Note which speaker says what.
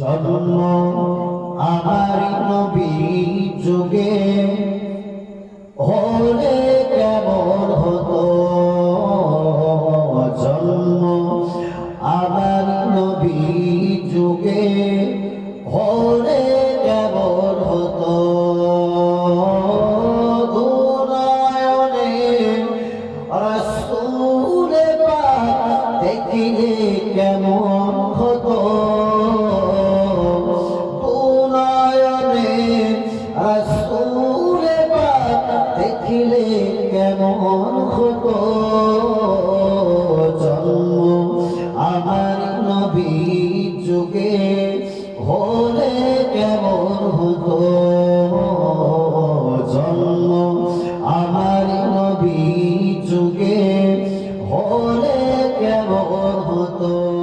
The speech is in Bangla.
Speaker 1: জন্ম আমার নবী যুগে হলে কেমন হতো? জন্ম আমার নবী যুগে হলে কেমন হতো? দুনয়নে রসুলে এমন ক্ষত জন্ম আমার নবী যুগে হলে কেমন হতো? জন্ম আমার নবী যুগে হলে কেমন হতো?